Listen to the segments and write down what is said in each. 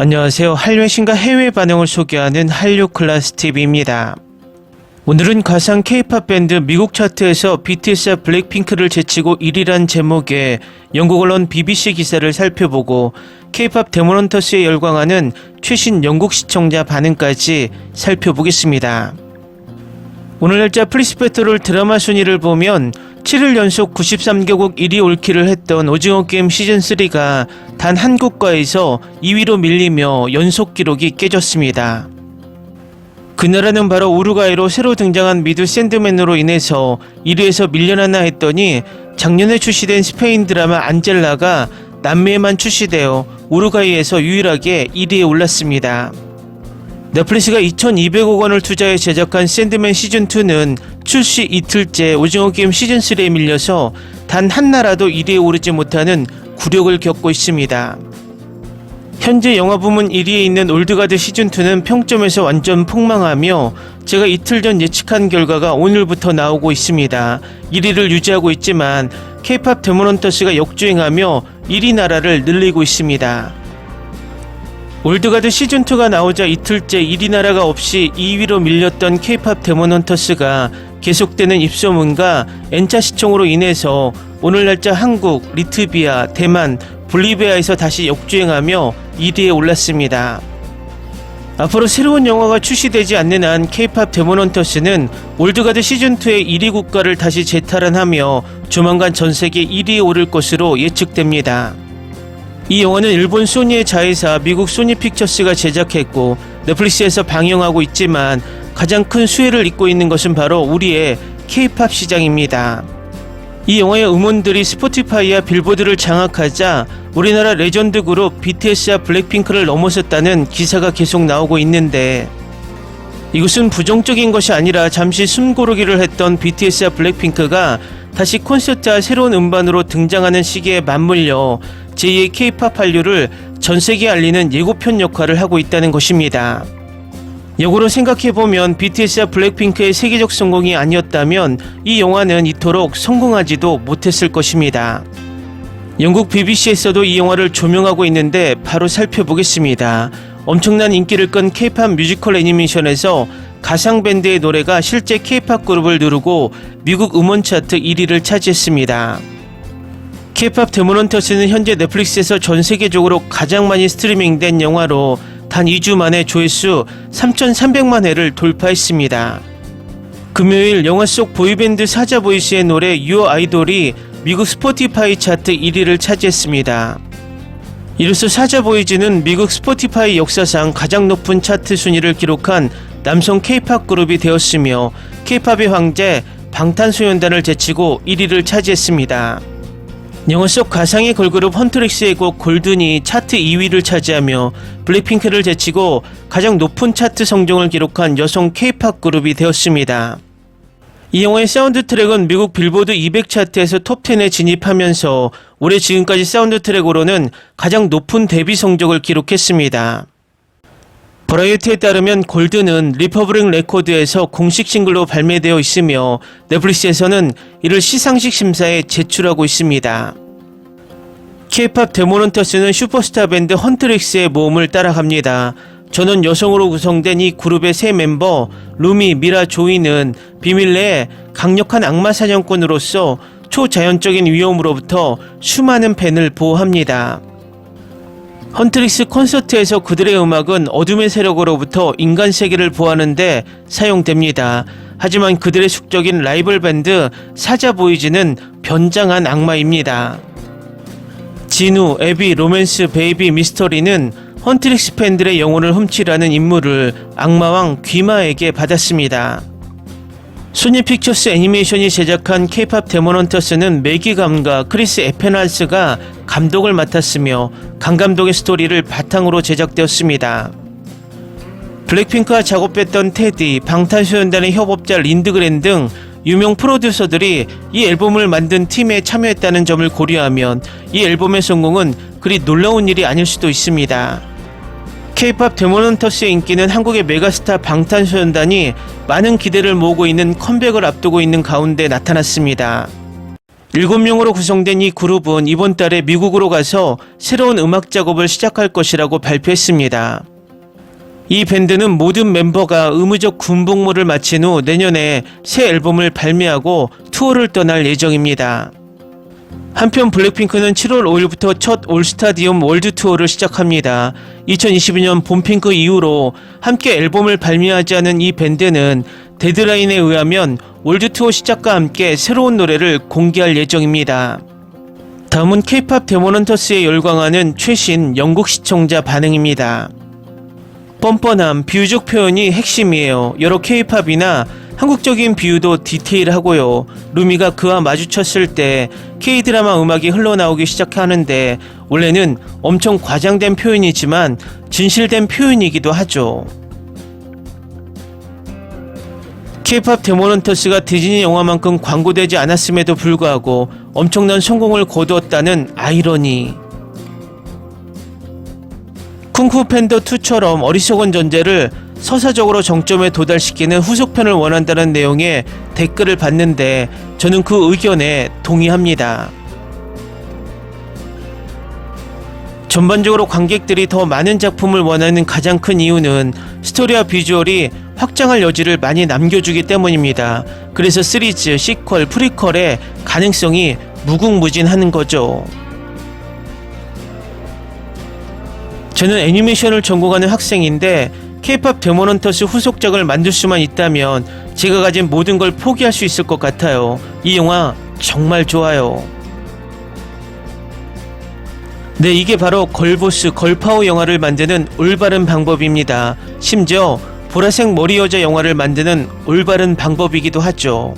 안녕하세요. 한류의 신과 해외 반응을 소개하는 한류 클래스 TV입니다. 오늘은 가상 K-팝 밴드 미국 차트에서 BTS와 블랙핑크를 제치고 1위란 제목의 영국 언론 BBC 기사를 살펴보고 K-팝 데모넌터스에 열광하는 최신 영국 시청자 반응까지 살펴보겠습니다. 오늘 날짜 플리스페트롤 드라마 순위를 보면 7일 연속 93개국 1위 올킬을 했던 오징어 게임 시즌3가 단 한 국가에서 2위로 밀리며 연속 기록이 깨졌습니다. 그 나라는 바로 우루과이로 새로 등장한 미드 샌드맨으로 인해서 1위에서 밀려나나 했더니 작년에 출시된 스페인 드라마 안젤라가 남미에만 출시되어 우루과이에서 유일하게 1위에 올랐습니다. 넷플릭스가 2,200억 원을 투자해 제작한 샌드맨 시즌2는 출시 이틀째 오징어 게임 시즌3에 밀려서 단 한 나라도 1위에 오르지 못하는 굴욕을 겪고 있습니다. 현재 영화 부문 1위에 있는 올드가드 시즌2는 평점에서 완전 폭망하며 제가 이틀 전 예측한 결과가 오늘부터 나오고 있습니다. 1위를 유지하고 있지만 K-팝 데모넌터스가 역주행하며 1위 나라를 늘리고 있습니다. 올드가드 시즌2가 나오자 이틀째 1위 나라가 없이 2위로 밀렸던 K-팝 데모넌터스가 계속되는 입소문과 N차 시청으로 인해서 오늘 날짜 한국, 리트비아, 대만, 볼리비아에서 다시 역주행하며 1위에 올랐습니다. 앞으로 새로운 영화가 출시되지 않는 한 K-팝 데모넌터스는 올드가드 시즌2의 1위 국가를 다시 재탈환하며 조만간 전 세계 1위에 오를 것으로 예측됩니다. 이 영화는 일본 소니의 자회사 미국 소니 픽처스가 제작했고 넷플릭스에서 방영하고 있지만 가장 큰 수혜를 잇고 있는 것은 바로 우리의 K-팝 시장입니다. 이 영화의 음원들이 스포티파이와 빌보드를 장악하자 우리나라 레전드 그룹 BTS와 블랙핑크를 넘어섰다는 기사가 계속 나오고 있는데 이것은 부정적인 것이 아니라 잠시 숨고르기를 했던 BTS와 블랙핑크가 다시 콘서트와 새로운 음반으로 등장하는 시기에 맞물려 제2의 K-팝 한류를 전 세계에 알리는 예고편 역할을 하고 있다는 것입니다. 역으로 생각해보면 BTS와 블랙핑크의 세계적 성공이 아니었다면 이 영화는 이토록 성공하지도 못했을 것입니다. 영국 BBC에서도 이 영화를 조명하고 있는데 바로 살펴보겠습니다. 엄청난 인기를 끈 K-팝 뮤지컬 애니메이션에서 가상 밴드의 노래가 실제 K-팝 그룹을 누르고 미국 음원 차트 1위를 차지했습니다. K-팝 데모넌터스는 현재 넷플릭스에서 전 세계적으로 가장 많이 스트리밍된 영화로 단 2주 만에 조회수 3,300만 회를 돌파했습니다. 금요일 영화 속 보이밴드 사자보이스의 노래 유어 아이돌이 미국 스포티파이 차트 1위를 차지했습니다. 이로써 사자보이즈는 미국 스포티파이 역사상 가장 높은 차트 순위를 기록한 남성 K-팝 그룹이 되었으며 K-팝의 황제 방탄소년단을 제치고 1위를 차지했습니다. 영화 속 가상의 걸그룹 헌트릭스의 곡 골든이 차트 2위를 차지하며 블랙핑크를 제치고 가장 높은 차트 성적을 기록한 여성 K-팝 그룹이 되었습니다. 이 영화의 사운드 트랙은 미국 빌보드 200 차트에서 톱10에 진입하면서 올해 지금까지 사운드 트랙으로는 가장 높은 데뷔 성적을 기록했습니다. 버라이어티에 따르면 골드는 리퍼블릭 레코드에서 공식 싱글로 발매되어 있으며 넷플릭스에서는 이를 시상식 심사에 제출하고 있습니다. K-팝 데모넌터스는 슈퍼스타 밴드 헌트릭스의 모험을 따라갑니다. 전원 여성으로 구성된 이 그룹의 세 멤버 루미, 미라, 조이는 비밀 내에 강력한 악마 사냥꾼으로서 초자연적인 위험으로부터 수많은 팬을 보호합니다. 헌트릭스 콘서트에서 그들의 음악은 어둠의 세력으로부터 인간 세계를 보호하는데 사용됩니다. 하지만 그들의 숙적인 라이벌 밴드 사자 보이즈는 변장한 악마입니다. 진우, 에비, 로맨스, 베이비, 미스터리는 헌트릭스 팬들의 영혼을 훔치라는 임무를 악마왕 귀마에게 받았습니다. 소니 픽처스 애니메이션이 제작한 K-팝 데모넌터스는 매기 감과 크리스 에페날스가 감독을 맡았으며 강 감독의 스토리를 바탕으로 제작되었습니다. 블랙핑크와 작업했던 테디, 방탄소년단의 협업자 린드그렌 등 유명 프로듀서들이 이 앨범을 만든 팀에 참여했다는 점을 고려하면 이 앨범의 성공은 그리 놀라운 일이 아닐 수도 있습니다. K-팝 데모넌터스의 인기는 한국의 메가스타 방탄소년단이 많은 기대를 모으고 있는 컴백을 앞두고 있는 가운데 나타났습니다. 7명으로 구성된 이 그룹은 이번 달에 미국으로 가서 새로운 음악 작업을 시작할 것이라고 발표했습니다. 이 밴드는 모든 멤버가 의무적 군복무를 마친 후 내년에 새 앨범을 발매하고 투어를 떠날 예정입니다. 한편 블랙핑크는 7월 5일부터 첫 올스타디움 월드 투어를 시작합니다. 2022년 봄핑크 이후로 함께 앨범을 발매하지 않은 이 밴드는 데드라인에 의하면 월드 투어 시작과 함께 새로운 노래를 공개할 예정입니다. 다음은 K-팝 데모넌터스에 열광하는 최신 영국 시청자 반응입니다. 뻔뻔함, 비유적 표현이 핵심이에요. 여러 K-팝이나 한국적인 비유도 디테일하고요. 루미가 그와 마주쳤을 때 K-드라마 음악이 흘러나오기 시작하는데 원래는 엄청 과장된 표현이지만 진실된 표현이기도 하죠. K-팝 데모넌터스가 디즈니 영화만큼 광고되지 않았음에도 불구하고 엄청난 성공을 거두었다는 아이러니. 쿵푸 팬더 2처럼 어리석은 전제를 서사적으로 정점에 도달시키는 후속편을 원한다는 내용의 댓글을 봤는데 저는 그 의견에 동의합니다. 전반적으로 관객들이 더 많은 작품을 원하는 가장 큰 이유는 스토리와 비주얼이 확장할 여지를 많이 남겨주기 때문입니다. 그래서 시리즈, 시퀄, 프리퀄의 가능성이 무궁무진하는 거죠. 저는 애니메이션을 전공하는 학생인데 K-팝 데모넌터스 후속작을 만들 수만 있다면 제가 가진 모든 걸 포기할 수 있을 것 같아요. 이 영화 정말 좋아요. 네, 이게 바로 걸보스, 걸파워 영화를 만드는 올바른 방법입니다. 심지어 보라색 머리 여자 영화를 만드는 올바른 방법이기도 하죠.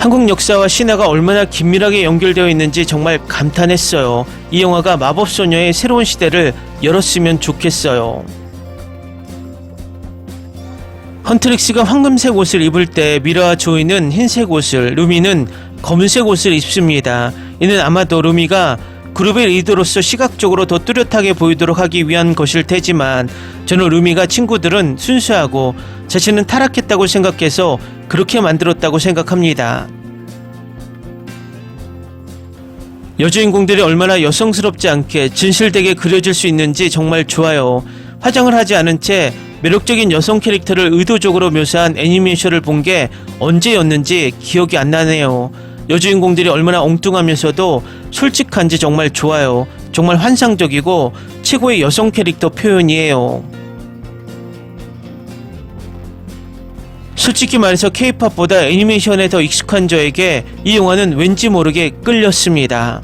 한국 역사와 신화가 얼마나 긴밀하게 연결되어 있는지 정말 감탄했어요. 이 영화가 마법소녀의 새로운 시대를 열었으면 좋겠어요. 헌트릭스가 황금색 옷을 입을 때 미라와 조이는 흰색 옷을, 루미는 검은색 옷을 입습니다. 이는 아마도 루미가 그룹의 리더로서 시각적으로 더 뚜렷하게 보이도록 하기 위한 것일 테지만 저는 루미가 친구들은 순수하고 자신은 타락했다고 생각해서 그렇게 만들었다고 생각합니다. 여주인공들이 얼마나 여성스럽지 않게 진실되게 그려질 수 있는지 정말 좋아요. 화장을 하지 않은 채 매력적인 여성 캐릭터를 의도적으로 묘사한 애니메이션을 본 게 언제였는지 기억이 안 나네요. 여주인공들이 얼마나 엉뚱하면서도 솔직한지 정말 좋아요. 정말 환상적이고 최고의 여성 캐릭터 표현이에요. 솔직히 말해서 케이팝보다 애니메이션에 더 익숙한 저에게 이 영화는 왠지 모르게 끌렸습니다.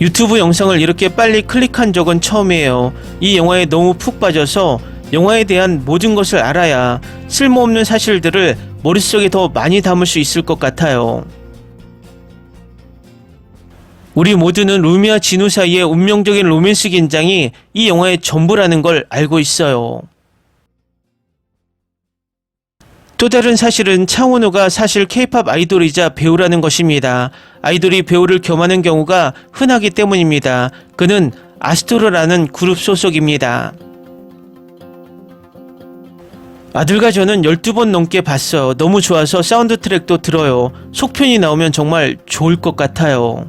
유튜브 영상을 이렇게 빨리 클릭한 적은 처음이에요. 이 영화에 너무 푹 빠져서 영화에 대한 모든 것을 알아야 쓸모없는 사실들을 머릿속에 더 많이 담을 수 있을 것 같아요. 우리 모두는 루미와 진우 사이의 운명적인 로맨스 긴장이 이 영화의 전부라는 걸 알고 있어요. 또 다른 사실은 차은우가 사실 케이팝 아이돌이자 배우라는 것입니다. 아이돌이 배우를 겸하는 경우가 흔하기 때문입니다. 그는 아스토르라는 그룹 소속입니다. 아들과 저는 12번 넘게 봤어요. 너무 좋아서 사운드 트랙도 들어요. 속편이 나오면 정말 좋을 것 같아요.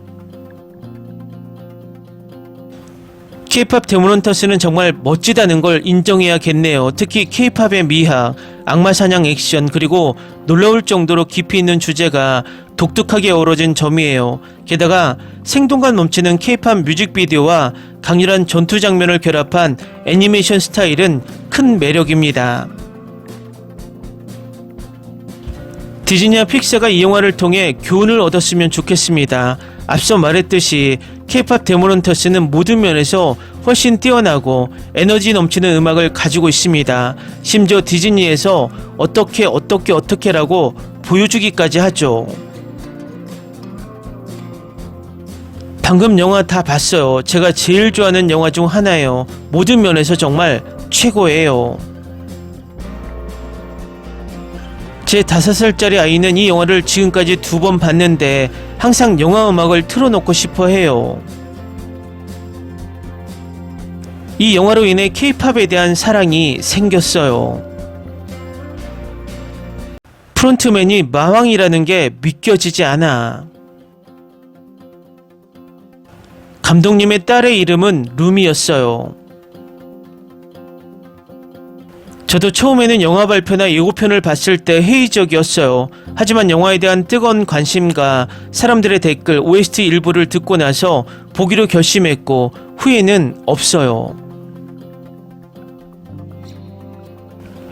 K-팝 데모넌터스는 정말 멋지다는 걸 인정해야겠네요. 특히 K-팝의 미학, 악마 사냥 액션 그리고 놀라울 정도로 깊이 있는 주제가 독특하게 어우러진 점이에요. 게다가 생동감 넘치는 K-팝 뮤직비디오와 강렬한 전투 장면을 결합한 애니메이션 스타일은 큰 매력입니다. 디즈니와 픽사가 이 영화를 통해 교훈을 얻었으면 좋겠습니다. 앞서 말했듯이 K-팝 데모넌터스는 모든 면에서 훨씬 뛰어나고 에너지 넘치는 음악을 가지고 있습니다. 심지어 디즈니에서 어떻게 어떻게 어떻게라고 보여주기까지 하죠. 방금 영화 다 봤어요. 제가 제일 좋아하는 영화 중 하나예요. 모든 면에서 정말 최고예요. 제 다섯 살짜리 아이는 이 영화를 지금까지 두 번 봤는데 항상 영화 음악을 틀어놓고 싶어 해요. 이 영화로 인해 케이팝에 대한 사랑이 생겼어요. 프론트맨이 마왕이라는 게 믿겨지지 않아. 감독님의 딸의 이름은 루미였어요. 저도 처음에는 영화 발표나 예고편을 봤을 때 회의적이었어요. 하지만 영화에 대한 뜨거운 관심과 사람들의 댓글, OST 일부를 듣고 나서 보기로 결심했고 후회는 없어요.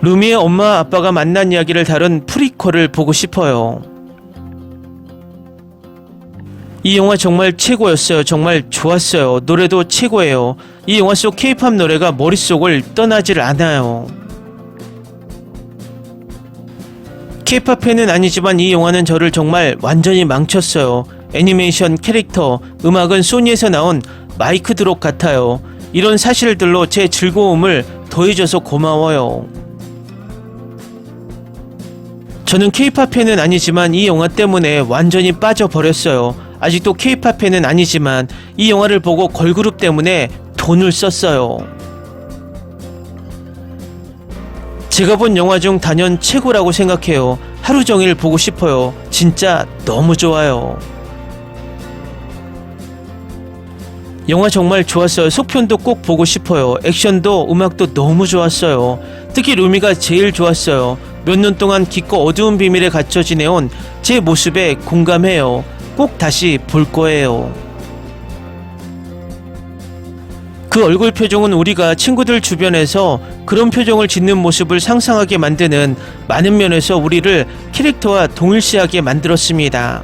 루미의 엄마 아빠가 만난 이야기를 다룬 프리퀄을 보고 싶어요. 이 영화 정말 최고였어요. 정말 좋았어요. 노래도 최고예요. 이 영화 속 케이팝 노래가 머릿속을 떠나질 않아요. 케이팝 팬은 아니지만 이 영화는 저를 정말 완전히 망쳤어요. 애니메이션, 캐릭터, 음악은 소니에서 나온 마이크 드롭 같아요. 이런 사실들로 제 즐거움을 더해줘서 고마워요. 저는 케이팝 팬은 아니지만 이 영화 때문에 완전히 빠져버렸어요. 아직도 케이팝 팬은 아니지만 이 영화를 보고 걸그룹 때문에 돈을 썼어요. 제가 본 영화 중 단연 최고라고 생각해요. 하루 종일 보고 싶어요. 진짜 너무 좋아요. 영화 정말 좋았어요. 속편도 꼭 보고 싶어요. 액션도 음악도 너무 좋았어요. 특히 루미가 제일 좋았어요. 몇 년 동안 깊고 어두운 비밀에 갇혀 지내온 제 모습에 공감해요. 꼭 다시 볼 거예요. 그 얼굴 표정은 우리가 친구들 주변에서 그런 표정을 짓는 모습을 상상하게 만드는 많은 면에서 우리를 캐릭터와 동일시하게 만들었습니다.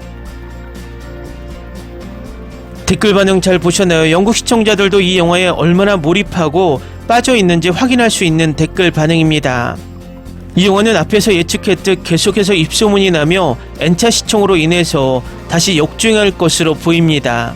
댓글 반응 잘 보셨나요? 영국 시청자들도 이 영화에 얼마나 몰입하고 빠져 있는지 확인할 수 있는 댓글 반응입니다. 이 영화는 앞에서 예측했듯 계속해서 입소문이 나며 N차 시청으로 인해서 다시 역주행할 것으로 보입니다.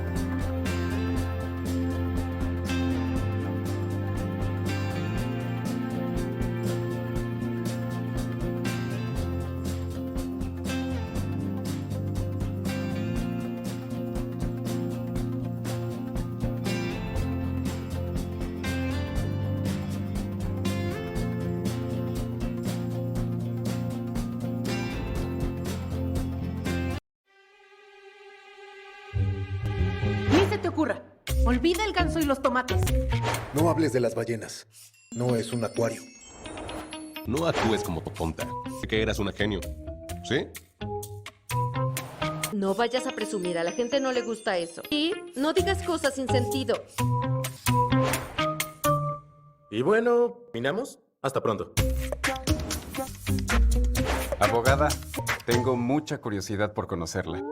Olvida el ganso y los tomates. No hables de las ballenas. No es un acuario. No actúes como tonta. Que eras una genio. ¿Sí? No vayas a presumir, a la gente no le gusta eso. Y no digas cosas sin sentido. Y bueno, ¿minamos? Hasta pronto. Abogada, tengo mucha curiosidad por conocerla.